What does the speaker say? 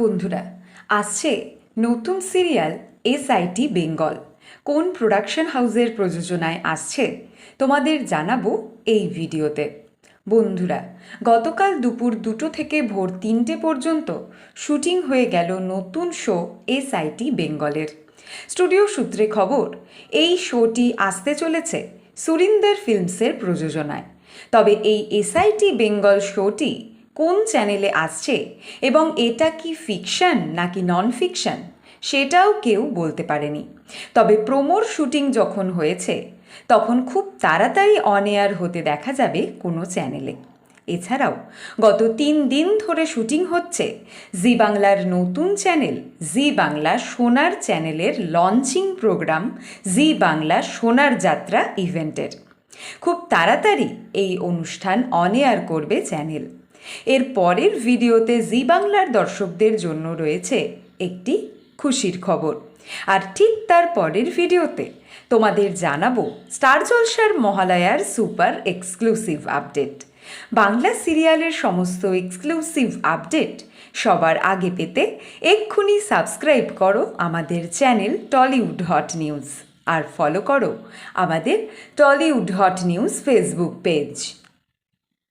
বন্ধুরা, আসছে নতুন সিরিয়াল এসআইটি বেঙ্গল কোন প্রোডাকশন হাউসের প্রযোজনায় আসছে? তোমাদের জানাব এই ভিডিওতে। বন্ধুরা, গতকাল দুপুর দুটো থেকে ভোর তিনটে পর্যন্ত শুটিং হয়ে গেল নতুন শো এসআইটি বেঙ্গলের স্টুডিও সূত্রে খবর, এই শোটি আসতে চলেছে সুরিন্দর ফিল্মসের প্রযোজনায়। তবে এই এসআইটি বেঙ্গল শোটি কোন চ্যানেলে আসছে এবং এটা কি ফিকশন নাকি নন ফিকশন সেটাও কেউ বলতে পারেনি। তবে প্রোমোর শুটিং যখন হয়েছে, তখন খুব তাড়াতাড়ি অন এয়ার হতে দেখা যাবে কোনো চ্যানেলে। এছাড়াও, গত তিন দিন ধরে শুটিং হচ্ছে জি বাংলার নতুন চ্যানেল, জি বাংলা সোনার চ্যানেলের লঞ্চিং প্রোগ্রাম জি বাংলা সোনার যাত্রা ইভেন্টের খুব তাড়াতাড়ি এই অনুষ্ঠান অন এয়ার করবে চ্যানেল। এর পরের ভিডিওতে জি বাংলার দর্শকদের জন্য রয়েছে একটি খুশির খবর। আর ঠিক তার পরের ভিডিওতে তোমাদের জানাব স্টার জলসার মহালয়ার সুপার এক্সক্লুসিভ আপডেট। বাংলা সিরিয়ালের সমস্ত এক্সক্লুসিভ আপডেট সবার আগে পেতে এক্ষুনি সাবস্ক্রাইব করো আমাদের চ্যানেল টলিউড হট নিউজ। আর ফলো করো আমাদের Tollywood hot news Facebook page.